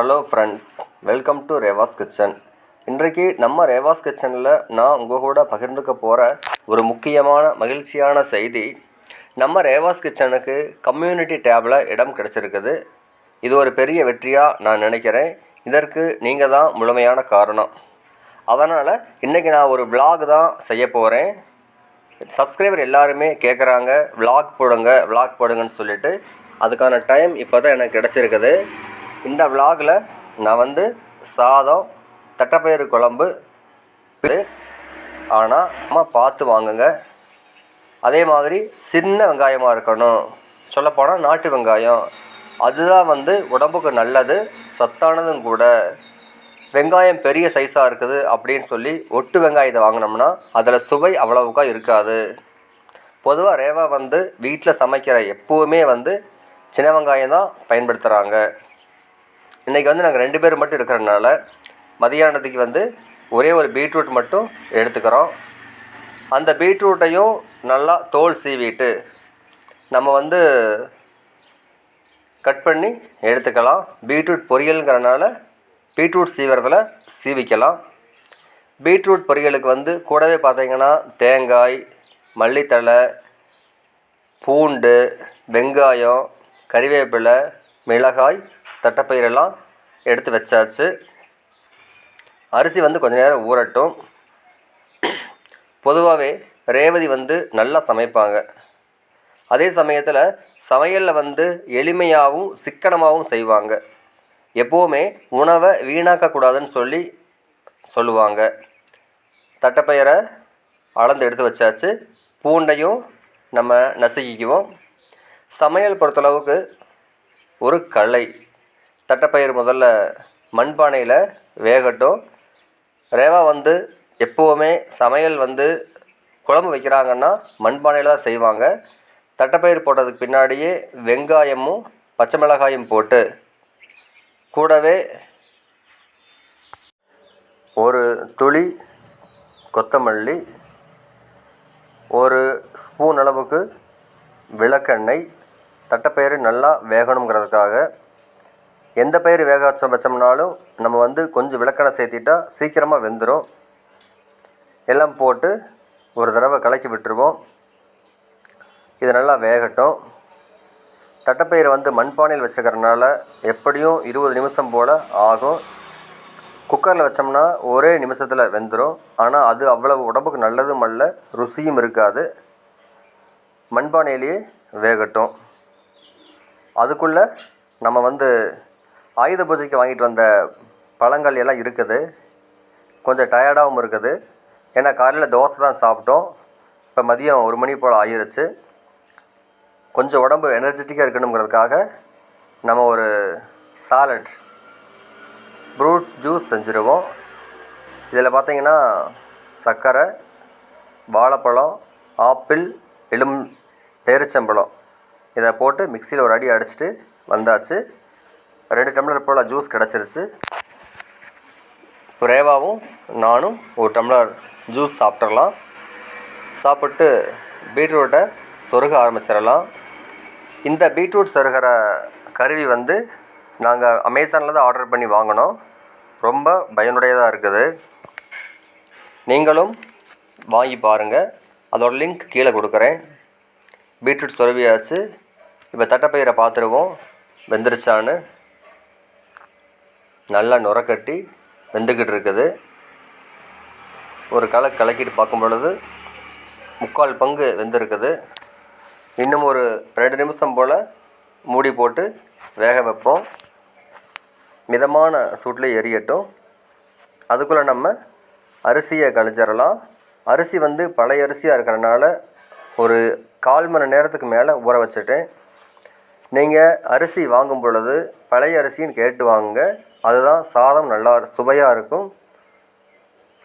Hello friends welcome to Reva's kitchen இன்றைக்கு நம்ம ரேவாஸ் கிச்சனில் நான் உங்கள் கூட பகிர்ந்துக்க போகிற ஒரு முக்கியமான மகிழ்ச்சியான செய்தி. நம்ம ரேவாஸ் கிச்சனுக்கு கம்யூனிட்டி டேபில் இடம் கிடச்சிருக்குது. இது ஒரு பெரிய வெற்றியாக நான் நினைக்கிறேன். இதற்கு நீங்கள் தான் முழுமையான காரணம். அதனால் இன்றைக்கி நான் ஒரு vlog தான் செய்ய போகிறேன் சப்ஸ்கிரைபர் எல்லாருமே கேட்குறாங்க vlog போடுங்க vlog போடுங்கன்னு சொல்லிட்டு. அதுக்கான டைம் இப்போ தான் எனக்கு கிடச்சிருக்குது. இந்த விலாகில் நான் வந்து சாதம் தட்டைப்பயிறு குழம்பு ஆனால் அம்மா பார்த்து வாங்குங்க. அதே மாதிரி சின்ன வெங்காயமாக இருக்கணும். சொல்லப்போனால் நாட்டு வெங்காயம். அதுதான் வந்து உடம்புக்கு நல்லது சத்தானதும் கூட. வெங்காயம் பெரிய சைஸாக இருக்குது அப்படின்னு சொல்லி ஒட்டு வெங்காயத்தை வாங்கினோம்னா அதில் சுவை அவ்வளவுக்கா இருக்காது. பொதுவாக ரேவா வந்து வீட்டில் சமைக்கிற எப்போவுமே வந்து சின்ன வெங்காயம் தான் பயன்படுத்துகிறாங்க இன்றைக்கி வந்து நாங்கள் ரெண்டு பேர் மட்டும் இருக்கிறனால மதியானத்துக்கு வந்து ஒரே ஒரு பீட்ரூட் மட்டும் எடுத்துக்கிறோம். அந்த பீட்ரூட்டையும் நல்லா தோல் சீவிட்டு நம்ம வந்து கட் பண்ணி எடுத்துக்கலாம். பீட்ரூட் பொரியலுங்கிறனால பீட்ரூட் சீவுறதுல சீவிக்கலாம். பீட்ரூட் பொரியலுக்கு வந்து கூடவே பார்த்தீங்கன்னா தேங்காய் மல்லித்தழை பூண்டு வெங்காயம் கறிவேப்பிலை மிளகாய் தட்டைப்பயிரெல்லாம் எடுத்து வச்சாச்சு. அரிசி வந்து கொஞ்ச நேரம் ஊறட்டும். பொதுவாகவே ரேவதி வந்து நல்லா சமைப்பாங்க. அதே சமயத்தில் சமையலில் வந்து எளிமையாகவும் சிக்கனமாகவும் செய்வாங்க. எப்போவுமே உணவை வீணாக்கக்கூடாதுன்னு சொல்லி சொல்லுவாங்க. தட்டைப்பயிரை அளந்து எடுத்து வச்சாச்சு. பூண்டையும் நம்ம நசுக்கிக்குவோம். சமையல் பொறுத்தளவுக்கு ஒரு களை தட்டைப்பயிர் முதல்ல மண்பானையில் வேகட்டும். ரேவா வந்து எப்போவுமே சமையல் வந்து குழம்பு வைக்கிறாங்கன்னா மண்பானையில் தான் செய்வாங்க. தட்டைப்பயிர் போட்டதுக்கு பின்னாடியே வெங்காயமும் பச்சை மிளகாயும் போட்டு கூடவே ஒரு துளி கொத்தமல்லி ஒரு ஸ்பூன் அளவுக்கு விளக்கெண்ணெய் தட்டைப்பயிறு நல்லா வேகணுங்கிறதுக்காக எந்த பயிர் வேக வச்ச வச்சோம்னாலும் நம்ம வந்து கொஞ்சம் விளக்கணை சேர்த்திட்டா சீக்கிரமாக வெந்துடும் எல்லாம் போட்டு ஒரு தடவை கலக்கி விட்டுருவோம். இது நல்லா வேகட்டும். தட்டைப்பயிரை வந்து மண்பானையில் வச்சுக்கிறனால எப்படியும் இருபது நிமிஷம் போல் ஆகும். குக்கரில் வச்சோம்னா ஒரே நிமிஷத்தில் வெந்துடும் ஆனால் அது அவ்வளவு உடம்புக்கு நல்லதும் அல்ல ருசியும் இருக்காது. மண்பானையிலேயே வேகட்டும். அதுக்குள்ளே நம்ம வந்து ஆயுத பூஜைக்கு வாங்கிட்டு வந்த பழங்கள் எல்லாம் இருக்குது. கொஞ்சம் டயர்டாகவும் இருக்குது. ஏன்னா காலையில் தோசை தான் சாப்பிட்டோம். இப்போ மதியம் ஒரு மணி போல் ஆயிடுச்சு கொஞ்சம் உடம்பு எனர்ஜெட்டிக்காக இருக்கணுங்கிறதுக்காக நம்ம ஒரு சாலட் ஃப்ரூட் ஜூஸ் செஞ்சுருவோம். இதில் பார்த்தீங்கன்னா சர்க்கரை வாழைப்பழம் ஆப்பிள் எலும் பேரிச்சம்பழம். இதை போட்டு மிக்சியில் ஒரு அடி அடிச்சிட்டு வந்தாச்சு. ரெண்டு டம்ளர் போல் ஜூஸ் கிடச்சிருச்சு. ரேவாவும் நானும் ஒரு டம்ளர் ஜூஸ் சாப்பிட்றலாம் சாப்பிட்டு பீட்ரூட்டை சொருக ஆரம்பிச்சிடலாம். இந்த பீட்ரூட் சொருகிற கருவி வந்து நாங்கள் அமேசானில் தான் ஆர்டர் பண்ணி வாங்கினோம். ரொம்ப பயனுடையதாக இருக்குது. நீங்களும் வாங்கி பாருங்கள் அதோட லிங்க் கீழே கொடுக்குறேன். பீட்ரூட் சொருவியாச்சு இப்போ தட்டைப்பயிரை பார்த்துருவோம் வெந்துருச்சான்னு. நல்லா நுரக்கட்டி வெந்துக்கிட்டு இருக்குது ஒரு களை கலக்கிட்டு பார்க்கும் பொழுது முக்கால் பங்கு வெந்திருக்குது. இன்னும் ஒரு ரெண்டு நிமிஷம் போல் மூடி போட்டு வேக வைப்போம். மிதமான சூட்டில் எரியட்டும். அதுக்குள்ளே நம்ம அரிசியை கழிச்சிடலாம் அரிசி வந்து பழைய அரிசியாக இருக்கிறனால ஒரு கால் மணி நேரத்துக்கு மேலே ஊற வச்சுட்டேன். நீங்கள் அரிசி வாங்கும் பொழுது பழைய அரிசின்னு கேட்டு வாங்குங்க. அதுதான் சாதம் நல்லா சுவையாக இருக்கும்.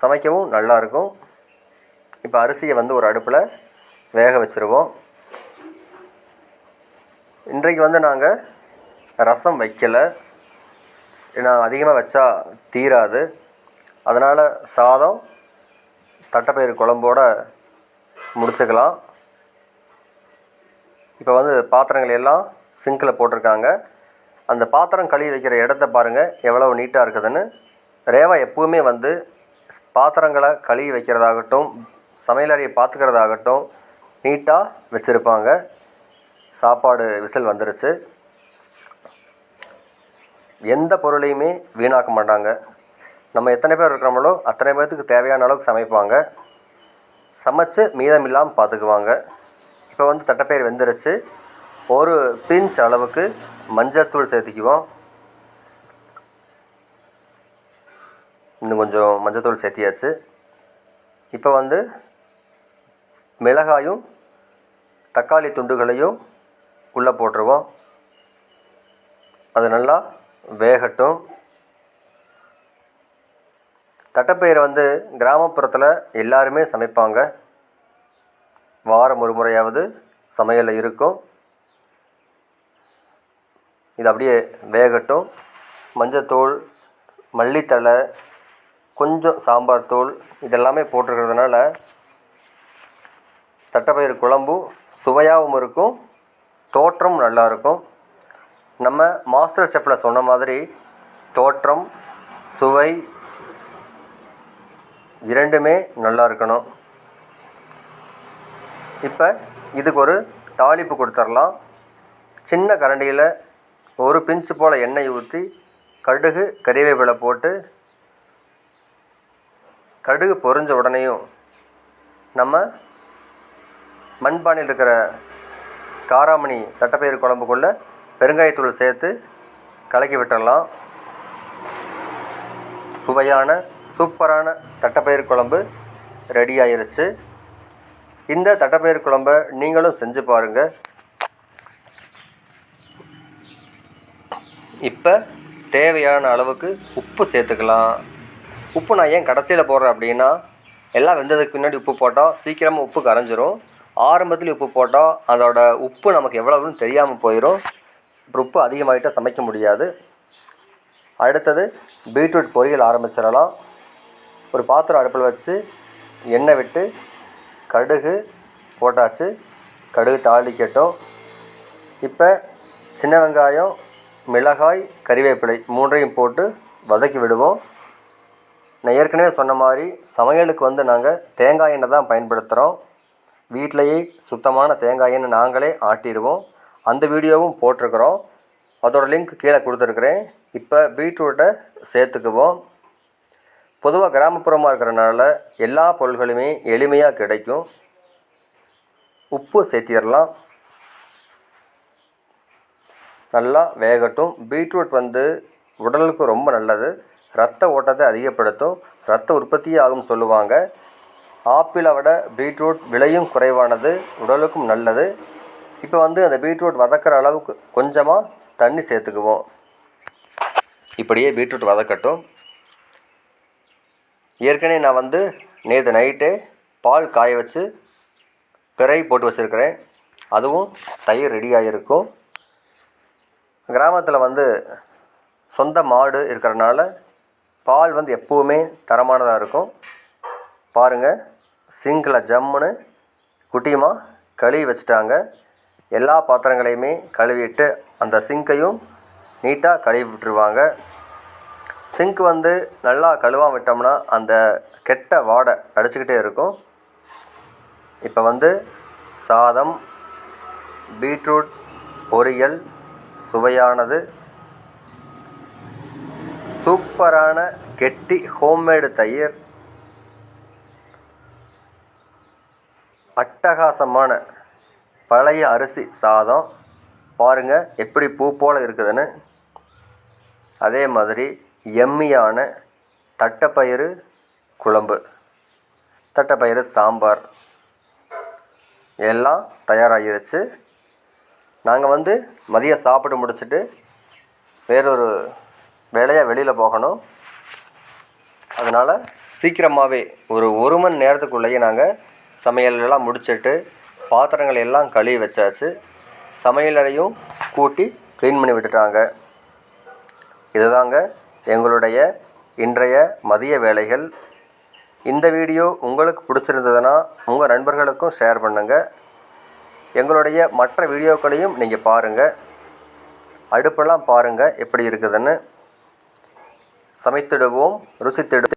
சமைக்கவும் நல்லா இருக்கும். இப்போ அரிசியை வந்து ஒரு அடுப்பில் வேக வச்சுருவோம். இன்றைக்கு வந்து நாங்கள் ரசம் வைக்கலை. ஏன்னா அதிகமாக வச்சா தீராது. அதனால் சாதம் தட்டைப்பயிறு குழம்போடு முடிச்சுக்கலாம். இப்போ வந்து பாத்திரங்கள் எல்லாம் சிங்கில் போட்டிருக்காங்க. அந்த பாத்திரம் கழுவி வைக்கிற இடத்த பாருங்கள் எவ்வளவு நீட்டாக இருக்குதுன்னு. ரேவா எப்பவுமே வந்து பாத்திரங்களை கழுவி வைக்கிறதாகட்டும் சமையலறையை பார்த்துக்கிறதாகட்டும் நீட்டாக வச்சுருப்பாங்க. சாப்பாடு விசில் வந்துருச்சு. எந்த பொருளையுமே வீணாக்க மாட்டாங்க. நம்ம எத்தனை பேர் இருக்கிறோமோ அத்தனை பேர்த்துக்கு தேவையான அளவுக்கு சமைப்பாங்க. சமைச்சு மீதம் இல்லாமல் பார்த்துக்குவாங்க இப்போ வந்து தட்டைப்பயிர் வெந்துருச்சு. ஒரு பிஞ்ச் அளவுக்கு மஞ்சத்தூள் சேர்த்துக்குவோம். இன்னும் கொஞ்சம் மஞ்சத்தூள் சேர்த்தியாச்சு. இப்போ வந்து மிளகாயும் தக்காளி துண்டுகளையும் உள்ளே போட்டுருவோம். அது நல்லா வேகட்டும். தட்டைப்பயிரை வந்து கிராமப்புறத்தில் எல்லாருமே சமைப்பாங்க. வாரம் ஒரு முறையாவது சமையலில் இருக்கும். இது அப்படியே வேகட்டும். மஞ்சத்தூள் மல்லித்தழை கொஞ்சம் சாம்பார் தூள் இதெல்லாமே போட்டிருக்கிறதுனால தட்டைப்பயிறு குழம்பும் சுவையாகவும் இருக்கும். தோற்றம் நல்லா இருக்கும். நம்ம மாஸ்டர் செஃப்பில் சொன்ன மாதிரி தோற்றம் சுவை இரண்டுமே நல்லா இருக்கணும். இப்போ இதுக்கு ஒரு தாளிப்பு கொடுத்துர்லாம். சின்ன கரண்டியில் ஒரு பிஞ்சு போல் எண்ணெய் ஊற்றி கடுகு கறிவேப்பிலை போட்டு கடுகு பொரிஞ்ச உடனேயும் நம்ம மண்பானையில் இருக்கிற காராமணி தட்டைப்பயிறு குழம்புக்குள்ளே பெருங்காயத்தூள் சேர்த்து கலக்கி விட்டுடலாம் சுவையான சூப்பரான தட்டைப்பயிறு குழம்பு ரெடி ஆயிருச்சு. இந்த தட்டைப்பயிறு குழம்ப நீங்களும் செஞ்சு பாருங்கள் இப்போ தேவையான அளவுக்கு உப்பு சேர்த்துக்கலாம். உப்பு நான் ஏன் கடைசியில் போடுறேன் அப்படின்னா எல்லாம் வெந்ததுக்கு பின்னாடி உப்பு போட்டால் சீக்கிரமாக உப்பு கரைஞ்சிரும். ஆரம்பத்தில் உப்பு போட்டால் அதோட உப்பு நமக்கு எவ்வளவுன்னு தெரியாமல் போயிடும் அப்புறம் உப்பு அதிகமாகிட்டால் சமைக்க முடியாது. அடுத்தது பீட்ரூட் பொரியல் ஆரம்பிச்சிடலாம். ஒரு பாத்திரம் அடுப்பில் வச்சு எண்ணெய் விட்டு கடுகு போட்டாச்சு. கடுகு தாளிக்கட்டும். இப்போ சின்ன வெங்காயம் மிளகாய் கறிவேப்பிலை மூன்றையும் போட்டு வதக்கி விடுவோம். நான் ஏற்கனவே சொன்ன மாதிரி சமையலுக்கு வந்து நாங்கள் தேங்காய் எண்ணெய் தான் பயன்படுத்துகிறோம் வீட்டிலையே சுத்தமான தேங்காய் எண்ணெய் நாங்களே ஆட்டிடுவோம். அந்த வீடியோவும் போட்டிருக்கிறோம். அதோட லிங்க் கீழே கொடுத்துருக்குறேன். இப்போ பீட்ரூட்டை சேர்த்துக்குவோம். பொதுவாக கிராமப்புறமாக இருக்கிறனால எல்லா பொருள்களுமே எளிமையாக கிடைக்கும். உப்பு சேர்த்திடலாம். நல்லா வேகட்டும். பீட்ரூட் வந்து உடலுக்கு ரொம்ப நல்லது. ரத்த ஓட்டத்தை அதிகப்படுத்தும். ரத்த உற்பத்தி ஆகும் சொல்லுவாங்க. ஆப்பிளை விட பீட்ரூட் விலையும் குறைவானது. உடலுக்கும் நல்லது. இப்போ வந்து அந்த பீட்ரூட் வதக்கிற அளவுக்கு கொஞ்சமாக தண்ணி சேர்த்துக்குவோம். இப்படியே பீட்ரூட் வதக்கட்டும். ஏற்கனவே நான் வந்து நேற்று நைட்டே பால் காய வச்சு பிறை போட்டு வச்சுருக்கிறேன். அதுவும் தயிர் ரெடியாக இருக்கும் கிராமத்தில் வந்து சொந்த மாடு இருக்கிறனால பால் வந்து எப்போவுமே தரமானதாக இருக்கும். பாருங்கள் சிங்கில் ஜம்முன்னு குட்டியமாக கழுவி வச்சுட்டாங்க. எல்லா பாத்திரங்களையுமே கழுவிட்டு அந்த சிங்கையும் நீட்டாக கழுவி விட்டுருவாங்க. சிங்க் வந்து நல்லா கழுவாம விட்டோம்னா அந்த கெட்ட வாடை அடிச்சுக்கிட்டே இருக்கும். இப்போ வந்து சாதம் பீட்ரூட் பொரியல் சுவையானது. சூப்பரான கெட்டி ஹோம்மேடு தயிர். அட்டகாசமான பழைய அரிசி சாதம். பாருங்கள் எப்படி பூ போல் இருக்குதுன்னு. அதே மாதிரி எம்மியான தட்டைப்பயிறு குழம்பு. தட்டைப்பயிறு சாம்பார் எல்லாம் தயாராகிருச்சு. நாங்கள் வந்து மதியம் சாப்பிட்டு முடிச்சுட்டு வேறொரு வேலையாக வெளியில் போகணும். அதனால் சீக்கிரமாகவே ஒரு ஒரு மணி நேரத்துக்குள்ளேயே நாங்கள் சமையலெல்லாம் முடிச்சிட்டு பாத்திரங்கள் எல்லாம் கழுவி வச்சாச்சு. சமையலறையும் கூட்டி க்ளீன் பண்ணி விட்டுட்டாங்க. இதுதாங்க எங்களுடைய இன்றைய மதிய வேலைகள். இந்த வீடியோ உங்களுக்கு பிடிச்சிருந்ததுன்னா உங்கள் நண்பர்களுக்கும் ஷேர் பண்ணுங்கள் எங்களுடைய மற்ற வீடியோக்களையும் நீங்கள் பாருங்கள் அடுப்பெல்லாம் பாருங்கள் எப்படி இருக்குதுன்னு. சமைத்திடுவோம் ருசித்திடு